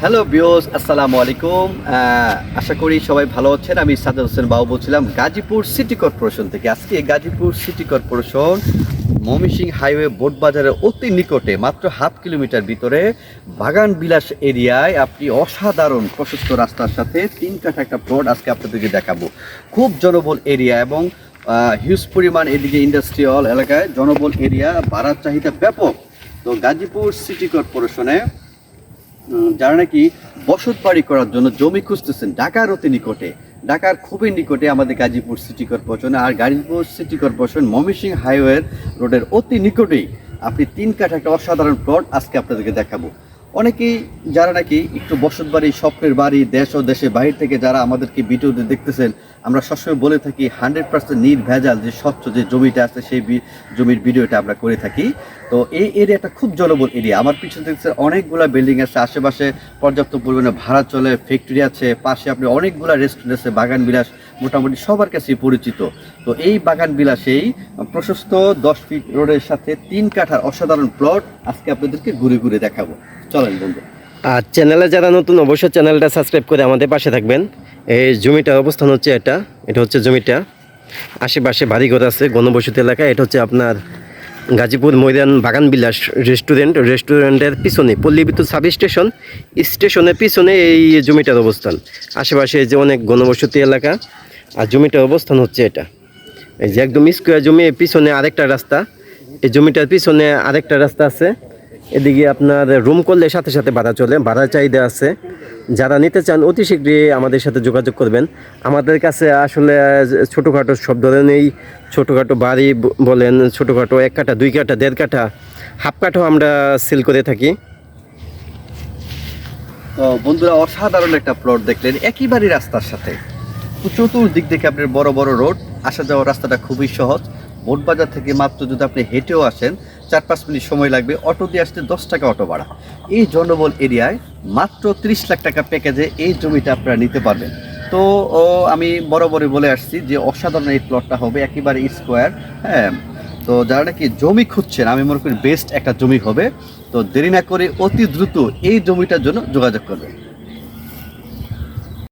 Hello বিওস আসসালামু আলাইকুম। আশা করি সবাই ভালো আছেন। আমি সাদাত হোসেন বাবু বলছিলাম, গাজীপুর সিটি কর্পোরেশন থেকে। আজকে Gazipur city corporation Mymensingh highway boat বাজারের অতি নিকটে, মাত্র হাফ কিলোমিটার ভিতরে, বাগান বিলাস এরিয়ায় আপনি অসাধারণ প্রশস্ত রাস্তার সাথে তিন কাঠা একটা প্লট আজকে আপনাদেরকে দেখাবো। খুব জনবল এরিয়া এবং হিউজ পরিমাণ এদিকে ইন্ডাস্ট্রিয়াল এলাকায় জনবল এরিয়া ভাড়ার চাহিদা ব্যাপক। তো গাজীপুর সিটি কর্পোরেশনে যারা নাকি বসত বাড়ি করার জন্য জমি খুঁজতেছেন ঢাকার অতি নিকটে, ঢাকার খুবই নিকটে আমাদের গাজীপুর সিটি কর্পোরেশন আর Gazipur city corporation Mymensingh highway রোডের অতি নিকটেই আপনি তিন কাঠা একটা অসাধারণ প্লট আজকে আপনাদেরকে দেখাবো। অনেকেই যারা নাকি একটু বসত বাড়ি, স্বপ্নের বাড়ি, দেশ ও দেশে বাইরে থেকে যারা আমাদেরকে ভিডিওতে দেখতেছেন, আমরা সবসময় বলে থাকি হান্ড্রেড পার্সেন্ট নির্ভেজাল, যে স্বচ্ছ যে জমিটা আছে, সেই জমির ভিডিওটা আমরা করে থাকি। তো এই এরিয়াটা খুব জনবল এরিয়া আমার পিছনে দেখছে অনেকগুলা বিল্ডিং আছে, আশেপাশে পর্যাপ্ত পরিমাণে ভাড়া চলে ফ্যাক্টরি আছে, পাশে আপনি অনেকগুলা রেস্টুরেন্ট আছে, বাগান বিলাস, মোটামুটি সবার কাছেই পরিচিত। তো এই বাগান বিলাসেই প্রশস্ত দশ ফিট রোডের সাথে তিন কাঠার অসাধারণ প্লট আজকে আপনাদেরকে ঘুরে ঘুরে দেখাবো। চলেন বন্ধু। আর চ্যানেলে যারা নতুন, অবশ্যই চ্যানেলটা সাবস্ক্রাইব করে আমাদের পাশে থাকবেন। এই জমিটার অবস্থান হচ্ছে এটা এটা হচ্ছে জমিটা। আশেপাশে বাড়িঘর আছে, গণবসতি এলাকা, এটা হচ্ছে আপনার গাজীপুর ময়দান বাগান বিলাস রেস্টুরেন্ট, রেস্টুরেন্টের পিছনে পল্লী বিদ্যুৎ সাব স্টেশন স্টেশনের পিছনে এই জমিটার অবস্থান। আশেপাশে যে অনেক গণবসতি এলাকা, আর জমিটার অবস্থান হচ্ছে এটা। এই যে একদম স্কোয়ার জমি পিছনে আরেকটা রাস্তা, এই জমিটার পিছনে আরেকটা রাস্তা আছে। এদিকে আপনার রুম করলে সাথে সাথে ভাড়া চলে ভাড়া চাহিদা আছে। যারা নিতে চান, অতি শীঘ্রই আমাদের সাথে যোগাযোগ করবেন। আমাদের কাছে আসলে ছোটোখাটো সব ধরনেরই ছোটোখাটো বাড়ি বলেন, ছোটোখাটো এক কাঠা, দুই কাঠা, দেড় কাঠা, হাফ কাঠাও আমরা সেল করে থাকি। তো বন্ধুরা, অসাধারণ একটা প্লট দেখলেন একইবারই রাস্তার সাথে। চতুর্দিক থেকে আপনার বড় বড় রোড, আসা যাওয়ার রাস্তাটা খুবই সহজ। বোটবাজার থেকে মাত্র যদি আপনি হেঁটেও আসেন চার পাঁচ মিনিট সময় লাগবে, অটো দিয়ে আসতে দশ টাকা অটো ভাড়া। এই জনবল এরিয়ায় মাত্র ত্রিশ লাখ টাকা প্যাকেজে এই জমিটা আপনারা নিতে পারবেন। তো আমি বরাবরই বলে আসছি যে অসাধারণ এই প্লটটা হবে, একেবারে স্কোয়ার হ্যাঁ। তো যারা নাকি জমি খুঁজছেন, আমি মনে করি বেস্ট একটা জমি হবে। তো দেরি না করে অতি দ্রুত এই জমিটার জন্য যোগাযোগ করবেন।